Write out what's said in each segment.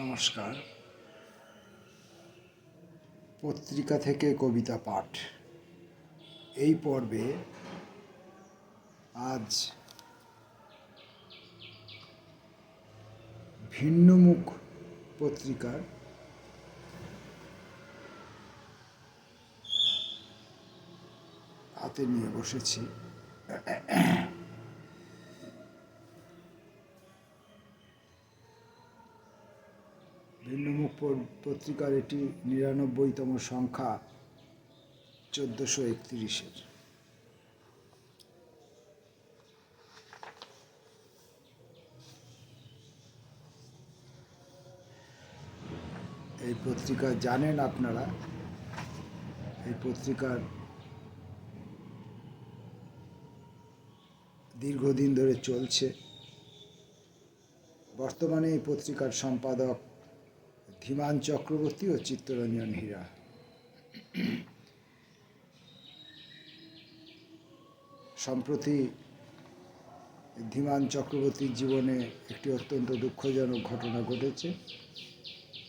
নমস্কার। পত্রিকা থেকে কবিতা পাঠ। এই পর্বে আজ ভিন্নমুখ পত্রিকার হাতে নিয়ে বসেছি। পত্রিকার এটি নিরানব্বইতম সংখ্যা, চোদ্দোশো একত্রিশের। এই পত্রিকা জানেন আপনারা? এই পত্রিকার দীর্ঘদিন ধরে চলছে। বর্তমানে এই পত্রিকার সম্পাদক ধীমান চক্রবর্তী ও চিত্তরঞ্জন হীরা। সম্প্রতি ধীমান চক্রবর্তীর জীবনে একটি অত্যন্ত দুঃখজনক ঘটনা ঘটেছে।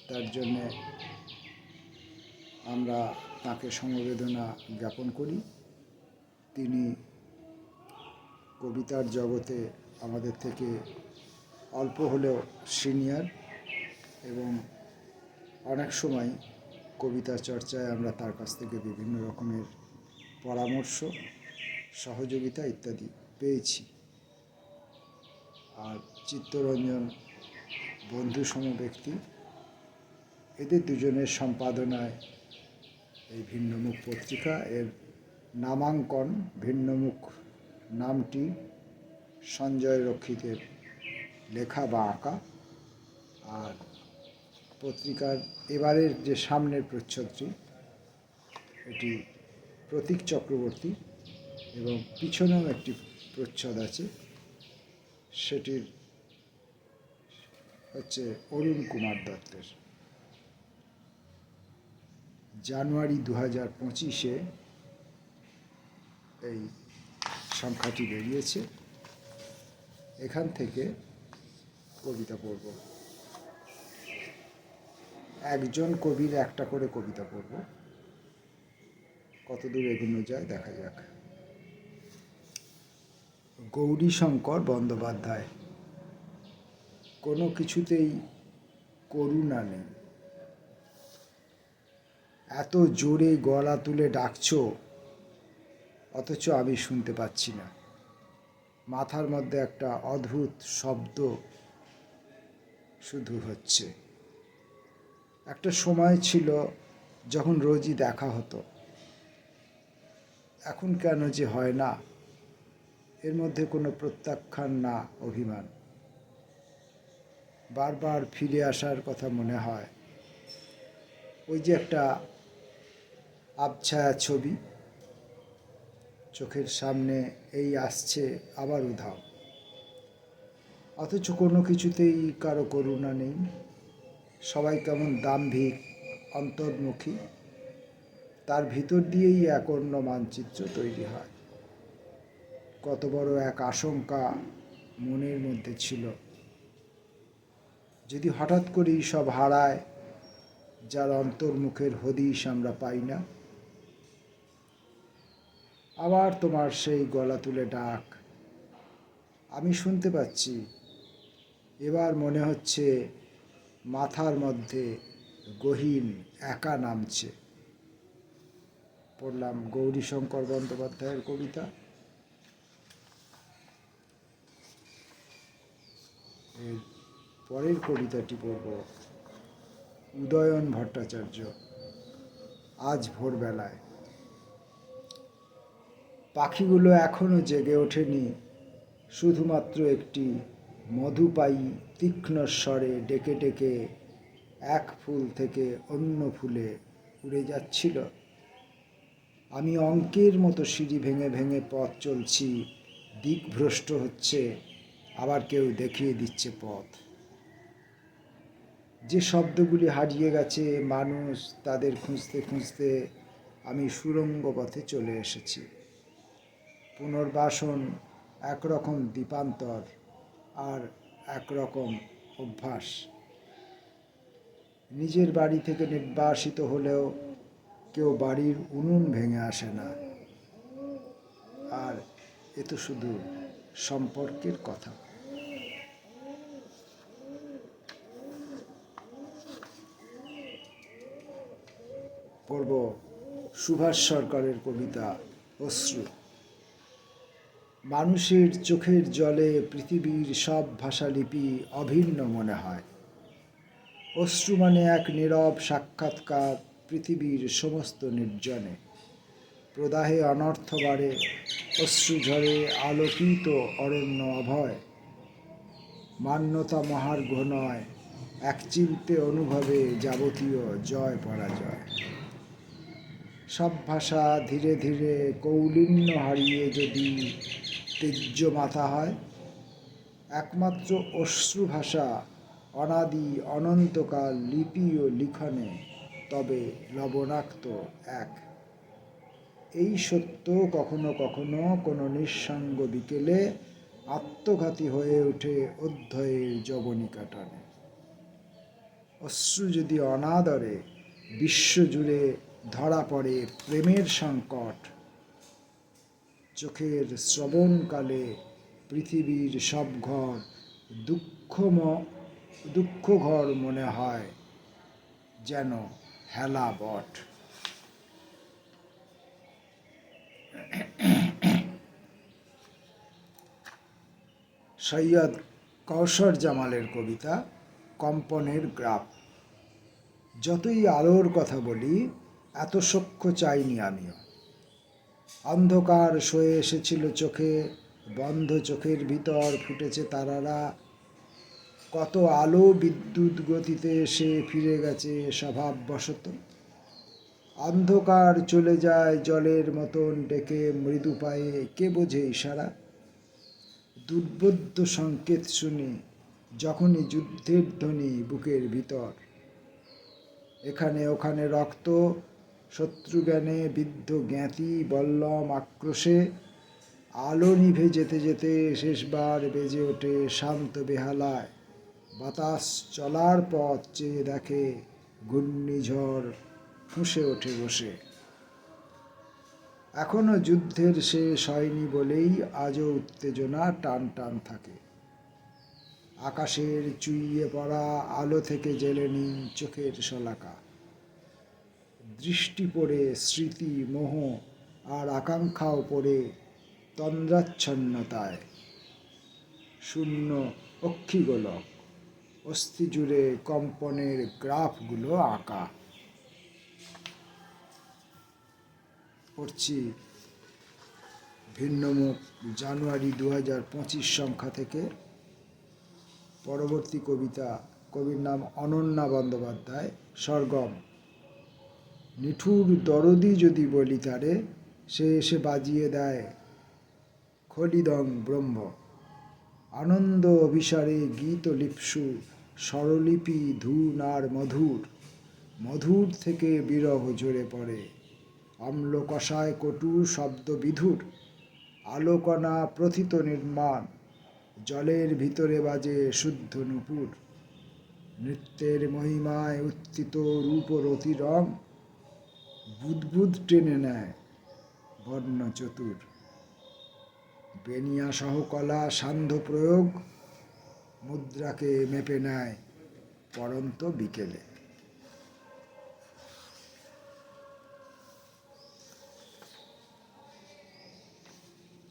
তার জন্যে আমরা তাকে সমবেদনা জ্ঞাপন করি। তিনি কবিতার জগতে আমাদের থেকে অল্প হলেও সিনিয়র এবং অনেক সময় কবিতা চর্চায় আমরা তার কাছ থেকে বিভিন্ন রকমের পরামর্শ, সহযোগিতা ইত্যাদি পেয়েছি। আর চিত্তরঞ্জন বন্ধুসম ব্যক্তি, এদের দুজনের সম্পাদনায় এই ভিন্নমুখ পত্রিকা, এর নামাঙ্কন ভিন্নমুখ নামটি সঞ্জয় রক্ষিতের লেখা বা আঁকা। আর পত্রিকার এবারের যে সামনের প্রচ্ছদটি, এটি প্রতীক চক্রবর্তী এবং পিছনেও একটি প্রচ্ছদ আছে। সেটির হচ্ছে অরুণ কুমার দত্তের। জানুয়ারি দু হাজার পঁচিশে এই সংখ্যাটি বেরিয়েছে। এখান থেকে কবিতা পড়ব। একজন কবির একটা করে কবিতা পড়ব। কতদূর এগোনো যায় দেখা যাক। গৌরীশঙ্কর বন্দ্যোপাধ্যায়, কোনো কিছুতেই করুণা নেই। এত জোরে গলা তুলে ডাকছো, অথচ আমি শুনতে পাচ্ছি না। মাথার মধ্যে একটা অদ্ভুত শব্দ শুধু হচ্ছে। একটা সময় ছিল যখন রোজই দেখা হতো। এখন কেন যে হয় না, এর মধ্যে কোনো প্রত্যাখ্যান না অভিমান। বারবার ফিরে আসার কথা মনে হয়। ওই যে একটা আবছায়া ছবি, চোখের সামনে এই আসছে আবার উধাও। অথচ কোনো কিছুতেই কারও করুণা নেই। সবাই কেমন দাম্ভিক, অন্তর্মুখী। তার ভিতর দিয়েই এক অন্য মানচিত্র তৈরি হয়। কত বড় এক আশঙ্কা মনের মধ্যে ছিল। যদি হঠাৎ করেই সব হারায়, যার অন্তর্মুখের হদিশ আমরা পাই না। আবার তোমার সেই গলা তুলে ডাক। আমি শুনতে পাচ্ছি, এবার মনে হচ্ছে মাথার মধ্যে গহীন একা নামছে। পড়লাম গৌরীশঙ্কর বন্দ্যোপাধ্যায়ের কবিতা। এর পরের কবিতাটি পড়ব উদয়ন ভট্টাচার্য, আজ ভোরবেলায়। পাখিগুলো এখনও জেগে ওঠেনি, শুধুমাত্র একটি মধুপায়ী তীক্ষ্ণ স্বরে ডেকে ডেকে এক ফুল থেকে অন্য ফুলে উড়ে যাচ্ছিল। আমি অঙ্কের মতো সিঁড়ি ভেঙে ভেঙে পথ চলছি, দিকভ্রষ্ট হচ্ছে, আবার কেউ দেখিয়ে দিচ্ছে পথ। যে শব্দগুলি হারিয়ে গেছে, মানুষ তাদের খুঁজতে খুঁজতে আমি সুরঙ্গ পথে চলে এসেছি। পুনর্বাসন একরকম দ্বীপান্তর আর একরকম অভ্যাস। নিজের বাড়ি থেকে নির্বাসিত হলেও কেউ বাড়ির উনুন ভেঙে আসে না। আর এ তো শুধু সম্পর্কের কথা। পড়ব সুভাষ সরকারের কবিতা অশ্রু। মানুষের চোখের জলে পৃথিবীর সব ভাষালিপি অভিন্ন মনে হয়। অশ্রু মানে এক নীরব সাক্ষাৎকার পৃথিবীর সমস্ত নির্জনে। প্রদাহে অনর্থ বাড়ে, অশ্রু ঝরে, আলোকিত অরণ্য অভয়। মান্যতা মহার্ঘ নয়, এক চিন্তে অনুভবে যাবতীয় জয় পরাজয় সব ভাষা ধীরে ধীরে কৌলিন্য হারিয়ে যদি তেজ্য মাথা হয়, একমাত্র অশ্রু ভাষা অনাদি অনন্তকাল লিপি ও লিখনে তবে লবণাক্ত এক। এই সত্য কখনো কখনো কোনো নিঃসঙ্গ বিকেলে আত্মঘাতী হয়ে ওঠে অধ্যয়ের জবনিকা টানে অশ্রু যদি অনাদরে বিশ্বজুড়ে ধরা পড়ে প্রেমের সংকট। চোখের শ্রবণকালে পৃথিবীর সব ঘর দুঃখম দুঃখ ঘর মনে হয় যেন হেলা বট। সৈয়দ কৌশর জামালের কবিতা কম্পনের গ্রাফ যতই আলোর কথা বলি এত সখ্য চাইনি আমিও। অন্ধকার সয়ে এসেছিল চোখে, বন্ধ চোখের ভিতর ফুটেছে তারারা। কত আলো বিদ্যুৎ গতিতে এসে ফিরে গেছে স্বভাববশত। অন্ধকার চলে যায় জলের মতন, ডেকে মৃদু পায়ে, কে বোঝে ইশারা? দুর্বোধ্য সংকেত শুনে, যখনই যুদ্ধের ধ্বনি বুকের ভিতর। এখানে ওখানে রক্ত শত্রুজ্ঞানে বিদ্ধ জ্ঞাতি বল্লম আক্রোশে, আলো নিভে যেতে যেতে শেষবার বেজে ওঠে শান্ত বেহালায়। বাতাস চলার পথ চেয়ে দেখে ঘূর্ণিঝড় ফুঁসে ওঠে বসে। এখনও যুদ্ধের শেষ হয়নি বলেই আজও উত্তেজনা টান টান থাকে। আকাশের চুইয়ে পড়া আলো থেকে জেলে নিন চোখের শলাকা। দৃষ্টি স্মৃতি, মোহ আর আকাঙ্ক্ষাও পড়ে তন্দ্রাচ্ছন্নতায়। শূন্য অক্ষিগোলক, অস্থি জুড়ে কম্পনের গ্রাফগুলো আঁকা। পড়ছি ভিন্নমুখ, জানুয়ারি দু হাজার পঁচিশ সংখ্যা থেকে। পরবর্তী কবিতা, কবির নাম অনন্যা বন্দ্যোপাধ্যায় স্বর্গম নিঠুর দরদি যদি বলি তারে, সে এসে বাজিয়ে দেয় খলিদং ব্রহ্ম। আনন্দ অভিসারে গীত লিপসু, স্বরলিপি ধূন আর মধুর। মধুর থেকে বিরহ ঝরে পড়ে। অম্ল কষায় কটু শব্দ বিধুর। আলোকণা প্রথিত নির্মাণ, জলের ভিতরে বাজে শুদ্ধ নুপুর। নৃত্যের মহিমায় উত্থিত রূপরতি রং বুদবুদ টেনে নেয় বর্ণ চতুর। বেনিয়া সহকলা সান্ধ্য প্রয়োগ মুদ্রাকে মেপে নেয় পরন্ত বিকেলে।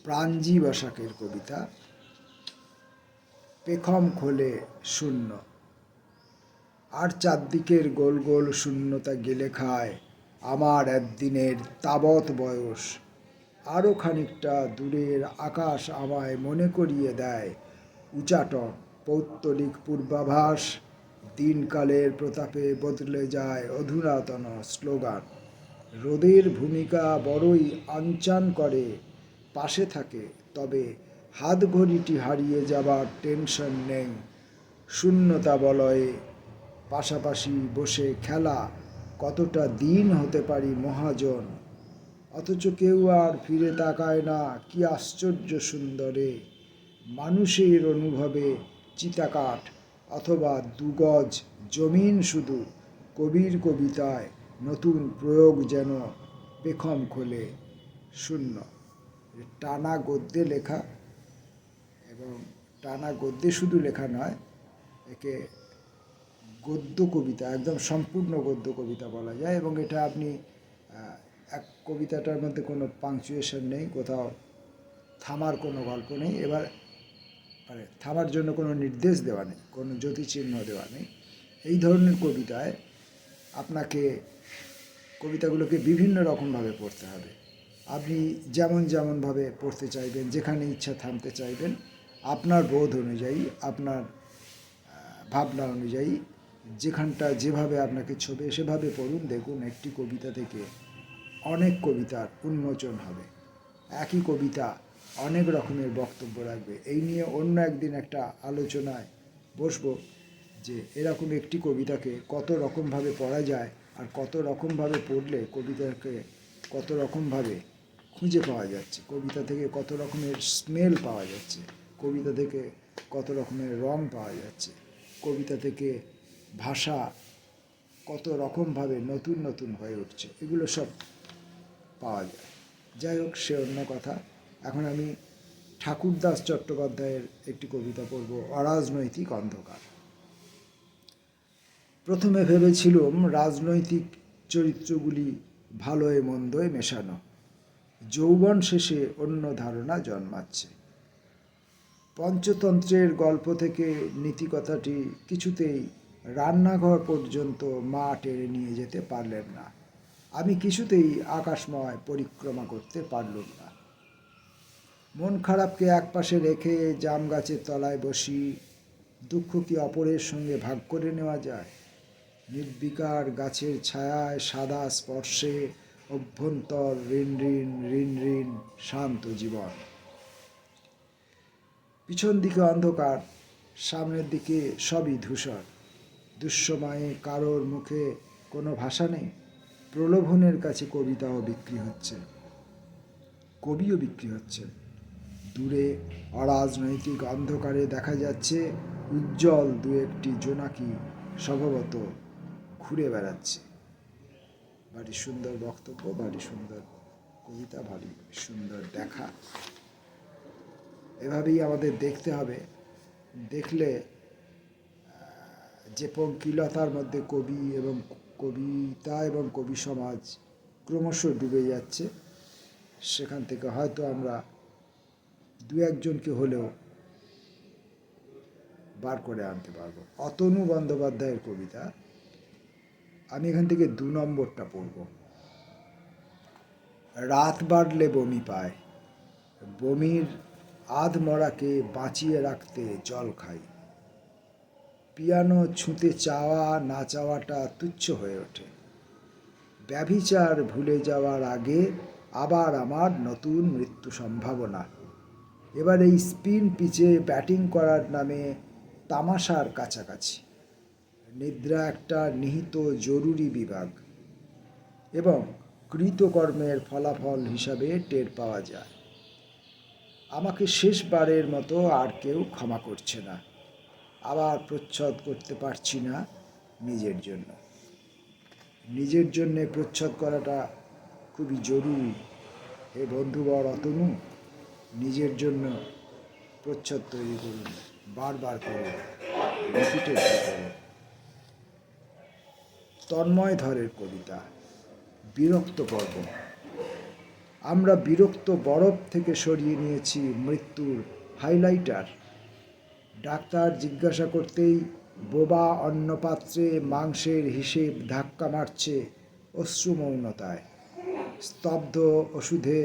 প্রাঞ্জি বসাকের কবিতা পেখম খোলে শূন্য। আর চারদিকের গোল গোল শূন্যতা গেলে খায় আমার একদিনের তাবৎ বয়স। আরও খানিকটা দূরের আকাশ আমায় মনে করিয়ে দেয়, উচাটন, পৌত্তলিক পূর্বাভাস, দিনকালের প্রতাপে বদলে যায় অধুনাতন স্লোগান। রোদের ভূমিকা বড়ই আনচান করে, পাশে থাকে, তবে হাত ঘড়িটি হারিয়ে যাবার টেনশন নেই। শূন্যতা বলয়ে পাশাপাশি বসে খেলা কতটা দিন হতে পারি মহাজন? অথচ কেউ আর ফিরে তাকায় না, কি আশ্চর্য সুন্দরে। মানুষের অনুভবে চিতাকাঠ অথবা দুগজ জমিন শুধু কবির কবিতায় নতুন প্রয়োগ যেন পেখম খোলে। শূন্য। টানা গদ্যে লেখা এবং টানা গদ্যে শুধু লেখা নয়, একে গদ্য কবিতা, একদম সম্পূর্ণ গদ্য কবিতা বলা যায় এবং এটা আপনি এক কবিতাটার মধ্যে কোনো পাংচুয়েশন নেই, কোথাও থামার কোনো গল্প নেই, এবার মানে থামার জন্য কোনো নির্দেশ দেওয়া নেই, কোনো জ্যোতিচিহ্ন দেওয়া নেই। এই ধরনের কবিতায় আপনাকে, কবিতাগুলোকে বিভিন্ন রকমভাবে পড়তে হবে। আপনি যেমন যেমনভাবে পড়তে চাইবেন, যেখানে ইচ্ছা থামতে চাইবেন, আপনার বোধ অনুযায়ী, আপনার ভাবনা অনুযায়ী যেখানটা যেভাবে আপনাকে ছবে, সেভাবে পড়ুন, দেখুন একটি কবিতা থেকে অনেক কবিতার উন্মোচন হবে। একই কবিতা অনেক রকমের বক্তব্য রাখবে। এই নিয়ে অন্য একদিন একটা আলোচনায় বসবো যে এরকম একটি কবিতাকে কত রকমভাবে পড়া যায় আর কত রকমভাবে পড়লে কবিতাকে কত রকমভাবে খুঁজে পাওয়া যাচ্ছে, কবিতা থেকে কত রকমের স্মেল পাওয়া যাচ্ছে, কবিতা থেকে কত রকমের রং পাওয়া যাচ্ছে, কবিতা থেকে ভাষা কত রকমভাবে নতুন নতুন হয়ে উঠছে, এগুলো সব পাওয়া যায়। যাই হোক, সে অন্য কথা। এখন আমি ঠাকুরদাস চট্টোপাধ্যায়ের একটি কবিতা পড়ব, অরাজনৈতিক অন্ধকার। প্রথমে ভেবেছিলাম রাজনৈতিক চরিত্রগুলি ভালোয় মন্দয় মেশানো। যৌবন শেষে অন্য ধারণা জন্মাচ্ছে। পঞ্চতন্ত্রের গল্প থেকে নীতিকথাটি কিছুতেই রান্নাঘর পর্যন্ত মা টেনে নিয়ে যেতে পারলেন না। আমি কিছুতেই আকাশময় পরিক্রমা করতে পারলুম না। মন খারাপকে একপাশে রেখে জাম গাছের তলায় বসি, দুঃখ কি অপরের সঙ্গে ভাগ করে নেওয়া যায়? নির্বিকার গাছের ছায়ায় সাদা স্পর্শে অভ্যন্তর ঋণ ঋণ ঋণ ঋণ শান্ত জীবন। পিছন দিকে অন্ধকার, সামনের দিকে সবই ধূসর। দুঃসময়ে কারোর মুখে কোনো ভাষা নেই, প্রলোভনের কাছে কবিতাও বিক্রি হচ্ছে। কবিও বিক্রি হচ্ছে। দূরে অরাজনৈতিক অন্ধকারে দেখা যাচ্ছে, উজ্জ্বল দু একটি জোনাকি স্বভাবত ঘুরে বেড়াচ্ছে। বাড়ি সুন্দর বক্তব্য বাড়ি সুন্দর কবিতা, ভারী সুন্দর দেখা। এভাবেই আমাদের দেখতে হবে। দেখলে যে পঙ্কিলতার মধ্যে কবি এবং কবিতা এবং কবি সমাজ ক্রমশ ডুবে যাচ্ছে, সেখান থেকে হয়তো আমরা দু একজনকে হলেও বার করে আনতে পারব। অতনু বন্দ্যোপাধ্যায়ের কবিতা, আমি এখান থেকে দু নম্বরটা পড়ব। রাত বাড়লে বমি পায়, বমির আধ মরাকে বাঁচিয়ে রাখতে জল খাই। পিয়ানো, ছুঁতে চাওয়া, না চাওয়াটা তুচ্ছ হয়ে ওঠে। ব্যভিচার ভুলে যাওয়ার আগে আবার আমার নতুন মৃত্যু সম্ভাবনা। এবার এই স্পিন পিচে ব্যাটিং করার নামে তামাশার কাছাকাছি। নিদ্রা একটা নিহিত জরুরি বিভাগ। এবং কৃতকর্মের ফলাফল হিসাবে টের পাওয়া যায়। আমাকে শেষবারের মতো আর কেউ ক্ষমা করছে না। আবার প্রচ্ছদ করতে পারছি না নিজের জন্য। নিজের জন্যে প্রচ্ছদ করাটা খুবই জরুরি। হে বন্ধুবর অতনু, নিজের জন্য প্রচ্ছদ তৈরি করুন। বারবার করুন। রিপিটেড করুন। তন্ময় ধরের কবিতা, বিরক্ত পর্ব। আমরা বিরক্ত বরফ থেকে সরিয়ে নিয়েছি মৃত্যুর হাইলাইটার ডাক্তার জিজ্ঞাসা করতেই বোবা অন্নপাত্রে মাংসের হিসেব ধাক্কা মারছে অশ্রুমৌনতায়। স্তব্ধ ওষুধে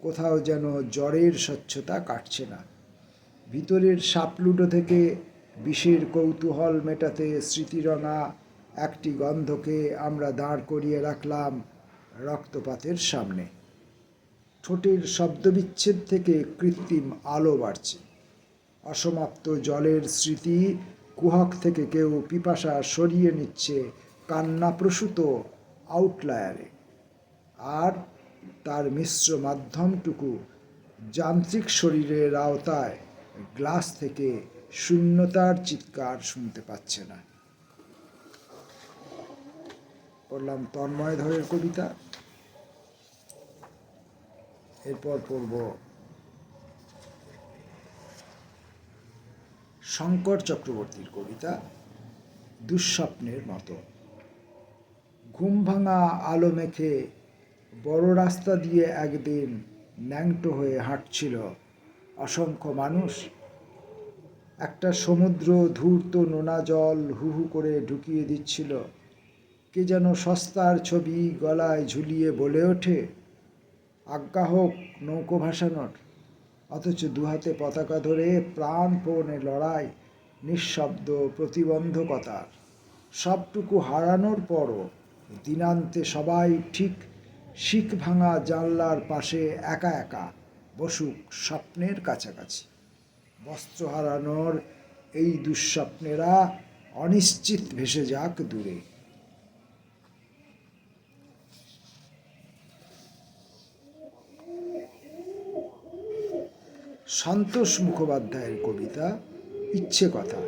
কোথাও যেন জ্বরের স্বচ্ছতা কাটছে না। ভিতরের সাপলুটো থেকে বিষের কৌতূহল মেটাতে স্মৃতিরঙা একটি গন্ধকে আমরা দাঁড় করিয়ে রাখলাম রক্তপাতের সামনে। ঠোঁটের শব্দবিচ্ছেদ থেকে কৃত্রিম আলো বাড়ছে। অসমাপ্ত জলের স্মৃতি কুহক থেকে কেউ পিপাসা সরিয়ে নিচ্ছে কান্নাপ্রসূত আউটলায়ারে। আর তার মিশ্র মাধ্যমটুকু যান্ত্রিক শরীরের আওতায় গ্লাস থেকে শূন্যতার চিৎকার শুনতে পাচ্ছে না। পড়লাম তন্ময় ধরের কবিতা। এরপর পড়ব শঙ্কর চক্রবর্তীর কবিতা দুঃস্বপ্নের মতো। ঘুম ভাঙা আলো মেখে বড় রাস্তা দিয়ে একদিন ন্যাংটো হয়ে হাঁটছিল অসংখ্য মানুষ। একটা সমুদ্র ধূর্ত নোনা জল হু হু করে ঢুকিয়ে দিচ্ছিল। কে যেন সস্তার ছবি গলায় ঝুলিয়ে বলে ওঠে, আজ্ঞা হোক নৌকো ভাসানোর। অথচ দুহাতে পতাকা ধরে প্রাণপণে লড়াই, নিঃশব্দ প্রতিবন্ধকতার। সবটুকু হারানোর পরও দিনান্তে সবাই ঠিক শিখ ভাঙা জানলার পাশে একা একা বসুক স্বপ্নের কাছাকাছি। বস্ত্র হারানোর এই দুঃস্বপ্নেরা অনিশ্চিত ভেসে যাক দূরে। সন্তোষ মুখোপাধ্যায়ের কবিতা, ইচ্ছে কথা।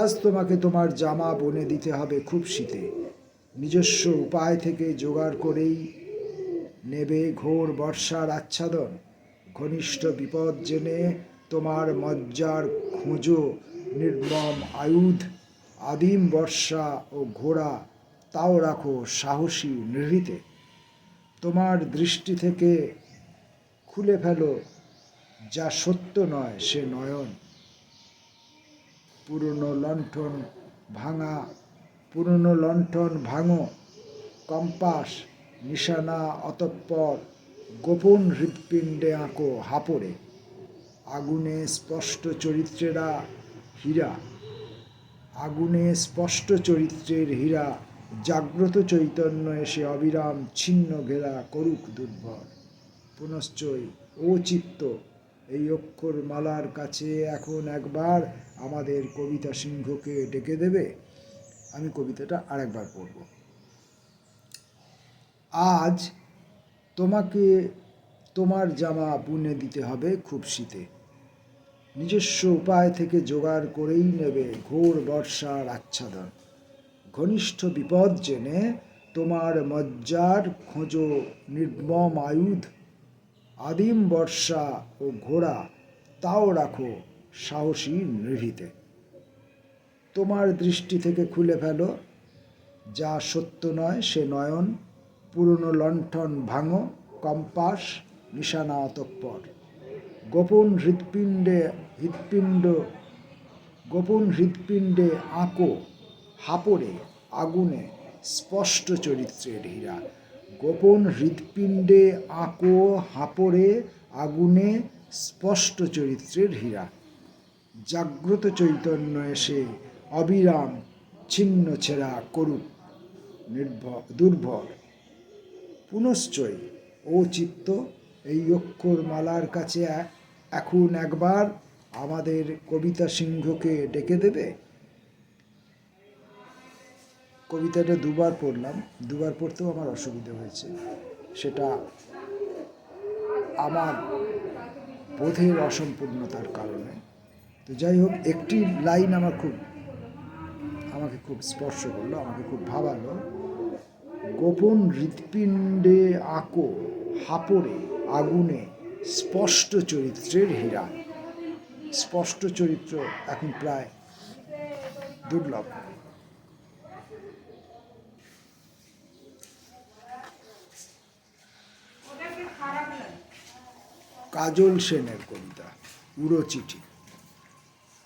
আজ তোমাকে তোমার জামা বনে দিতে হবে খুব শীতে। নিজস্ব উপায় থেকে জোগাড় করেই নেবে ঘোর বর্ষার আচ্ছাদন। ঘনিষ্ঠ বিপদ জেনে তোমার মজ্জার খোঁজো নির্মম আয়ুধ। আদিম বর্ষা ও ঘোড়া, তাও রাখো সাহসী নৃহৃতে তোমার দৃষ্টি থেকে খুলে ফেলো, যা সত্য নয়, সে নয়ন। পুরনো লণ্ঠন ভাঙা, পুরনো লণ্ঠন ভাঙো, কম্পাস, নিশানা অতঃপর গোপন হৃৎপিণ্ডে আঁকো হাপড়ে। আগুনে স্পষ্ট চরিত্রেরা হীরা। আগুনে স্পষ্ট চরিত্রের হীরা। জাগ্রত চৈতন্য এসে অবিরাম ছিন্ন ঘেরা করুক দুর্ভর পুনশ্চই ও চিত্ত এই অক্ষর মালার কাছে এখন একবার আমাদের কবিতা সিংহকে ডেকে দেবে। আমি কবিতাটা আরেকবার পড়ব। আজ তোমাকে তোমার জামা বুনে দিতে হবে খুব শীতে। নিজস্ব উপায় থেকে জোগাড় করেই নেবে ঘোর বর্ষার আচ্ছাদন। ঘনিষ্ঠ বিপদ জেনে তোমার মজ্জার খোঁজো নির্মম আয়ুধ আদিম বর্ষা ও ঘোড়া, তাও রাখো সাহসী নৃহিতে তোমার দৃষ্টি থেকে খুলে ফেলো, যা সত্য নয় সে নয়ন, পুরনো লণ্ঠন ভাঙো, কম্পাস, নিশানা অতঃপর। গোপন হৃৎপিণ্ডে হৃৎপিণ্ড, গোপন হৃৎপিণ্ডে আঁকো, হাপড়ে, আগুনে, স্পষ্ট চরিত্রের হীরা। গোপন হৃৎপিণ্ডে আঁকো হাপড়ে আগুনে স্পষ্ট চরিত্রের হীরা। জাগ্রত চৈতন্য এসে অবিরাম ছিন্ন ছেঁড়া করুক নির্ভর দুর্ভর। পুনশ্চয়, ও চিত্ত, এই অক্ষর মালার কাছে এখন একবার আমাদের কবিতা সিংহকে ডেকে দেবে? কবিতাটা দুবার পড়লাম, দুবার পড়তেও আমার অসুবিধা হয়েছে। সেটা আমার বোধের অসম্পূর্ণতার কারণে। তো যাই হোক, একটি লাইন আমার খুব, আমাকে খুব স্পর্শ করল, আমাকে খুব ভাবালো। গোপন হৃৎপিণ্ডে আঁকো হাপড়ে আগুনে স্পষ্ট চরিত্রের হীরা। স্পষ্ট চরিত্র এখন প্রায় দুর্লভ। কাজল সেনের কবিতা উড়ো চিঠি।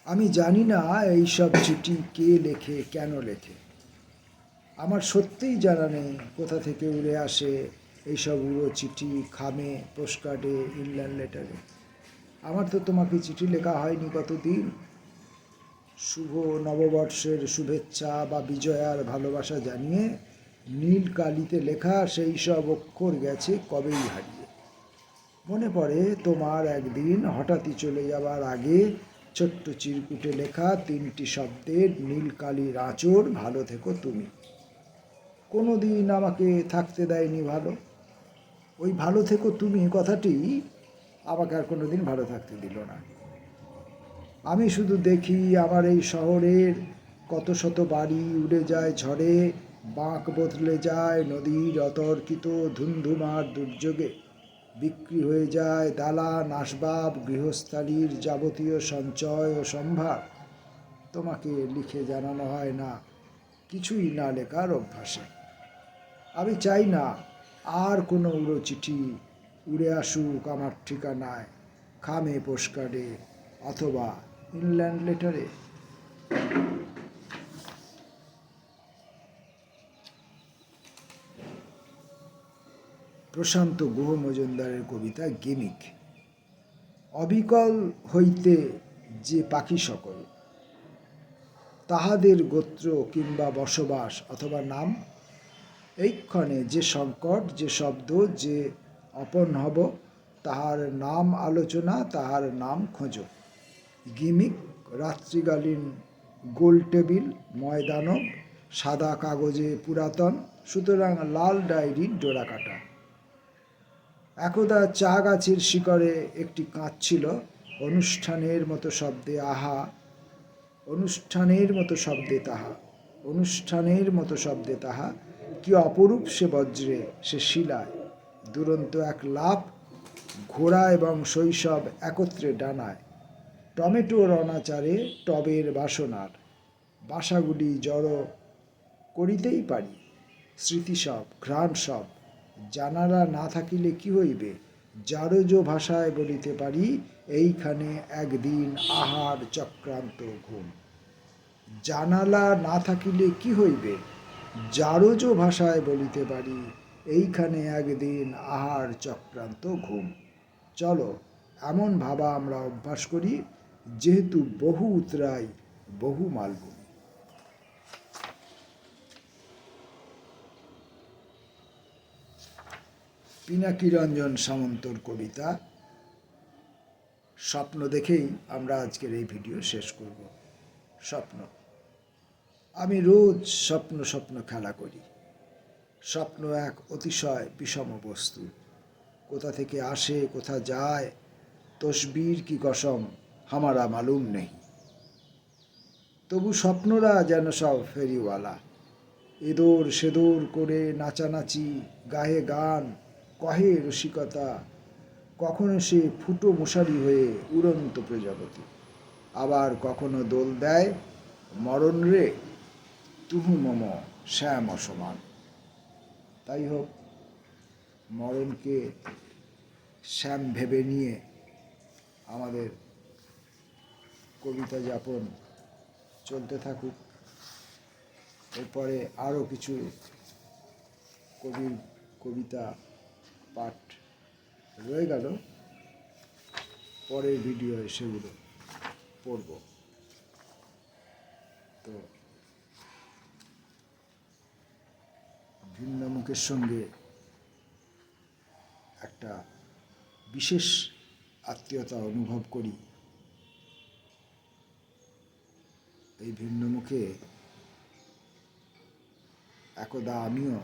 আমি জানি না এইসব চিঠি কে লেখে, কেন লেখে। আমার সত্যিই জানা নেই কোথা থেকে উড়ে আসে এইসব উড়ো চিঠি খামে, পোস্টকার্ডে, ইনল্যান্ড লেটারে। আমার তো তোমাকে চিঠি লেখা হয়নি কতদিন। শুভ নববর্ষের শুভেচ্ছা বা বিজয়ার ভালোবাসা জানিয়ে নীল কালিতে লেখা সেই সব অক্ষর গেছে কবেই হারিয়ে। মনে পড়ে তোমার একদিন হঠাৎই চলে যাবার আগে ছোট্ট চিরকুটে লেখা তিনটি শব্দের নীলকালির আঁচড় ভালো থেকো তুমি। কোনো দিন আমাকে থাকতে দেয়নি ভালো। ওই ভালো থেকো তুমি কথাটি আমাকে আর কোনো দিন ভালো থাকতে দিল না। আমি শুধু দেখি আমার এই শহরের কত শত বাড়ি উড়ে যায় ঝড়ে, বাঁক বদলে যায় নদীর অতর্কিত ধুন্ধুমার দুর্যোগে। বিক্রি হয়ে যায়, দালান, আসবাব, গৃহস্থালির যাবতীয় সঞ্চয় ও সম্ভার। তোমাকে লিখে জানানো হয় না, কিছুই না লেখার অভ্যাসে। আমি চাই না আর কোনো উড়ো চিঠি উড়ে আসুক আমার ঠিকানায়, খামে পোস্টকার্ডে অথবা ইনল্যান্ড লেটারে। প্রশান্ত গুহ মজুমদারের কবিতা গেমিক। অবিকল হইতে যে পাখি সকল, তাহাদের গোত্র কিংবা বসবাস অথবা নাম, এইক্ষণে যে সংকট, যে শব্দ, যে অপন হব, তাহার নাম আলোচনা, তাহার নাম খোঁজ। গিমিক, রাত্রিকালীন গোল টেবিল, ময়দানব, সাদা কাগজে পুরাতন, সুতরাং লাল ডায়েরির ডোরা কাটা একদা চা গাছের শিকড়ে একটি কাঁচ ছিল অনুষ্ঠানের মতো শব্দে আহা, অনুষ্ঠানের মতো শব্দে তাহা, অনুষ্ঠানের মতো শব্দে তাহা। কি অপরূপ সে বজ্রে, সে শিলায়। দুরন্ত এক লাভ ঘোড়া এবং শৈশব একত্রে ডানায়। টমেটোর অনাচারে টবের বাসনার। বাসাগুলি জড়ো করিতেই পারি। স্মৃতি সব ঘ্রাণ সব জানালা না থাকিলে কি হইবে? জারজ ভাষায় বলিতে পারি, এইখানে একদিন আহার চক্রান্ত ঘুম। জানালা না থাকিলে কি হইবে? জারজ ভাষায় বলিতে পারি, এইখানে একদিন আহার চক্রান্ত ঘুম। চলো, এমন ভাবা আমরা অভ্যাস করি, যেহেতু বহু উতরাই বহু মালভূমি। পিনাকি রঞ্জন সামন্তর কবিতা। স্বপ্ন দেখেই আমরা আজকের এই ভিডিও শেষ করব। স্বপ্ন। আমি রোজ স্বপ্ন স্বপ্ন খেলা করি। স্বপ্ন এক অতিশয় বিষম বস্তু। কোথা থেকে আসে, কোথা যায়, তসবির কি কসম হামারা মালুম নেই। তবু স্বপ্নরা যেন সব ফেরিওয়ালা। এদোর সেদোর করে নাচানাচি, গায়ে গান কহে রসিকতা, কখনো সে ফুটো মশারি হয়ে উড়ন্ত প্রজাপতি। আবার কখনো দোল দেয়, মরণ রে, তুহু মম, শ্যাম অসমান। তাই হোক, মরণকে শ্যাম ভেবে নিয়ে আমাদের কবিতা যাপন চলতে থাকুক। এরপরে আরও কিছু কবির কবিতা পাঠ রয়ে গেল। পরের ভিডিও সেগুলো পড়ব। তো ভিন্ন মুখের সঙ্গে একটা বিশেষ আত্মীয়তা অনুভব করি। এই ভিন্ন মুখে একদা আমিও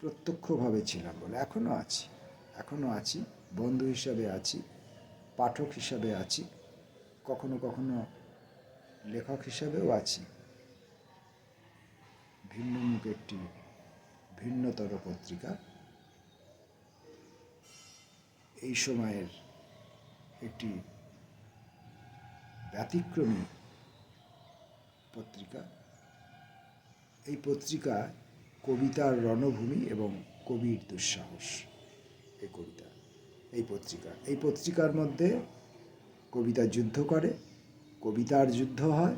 প্রত্যক্ষভাবে ছিলাম বলে। এখনও আছি এখনও আছি, বন্ধু হিসাবে আছি, পাঠক হিসাবে আছি, কখনো কখনো লেখক হিসাবেও আছি। ভিন্ন মুখ একটি ভিন্নতর পত্রিকা। এই সময়ের একটি ব্যতিক্রমী পত্রিকা। এই পত্রিকা কবিতার রণভূমি এবং কবির দুঃসাহস। এই কবিতা, এই পত্রিকা, এই পত্রিকার মধ্যে কবিতা যুদ্ধ করে, কবিতার যুদ্ধ হয়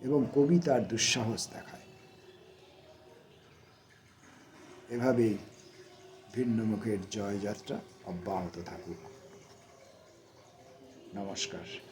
এবং কবিতার দুঃসাহস দেখায়। এভাবেই ভিন্নমুখের জয়যাত্রা অব্যাহত থাকুক। নমস্কার।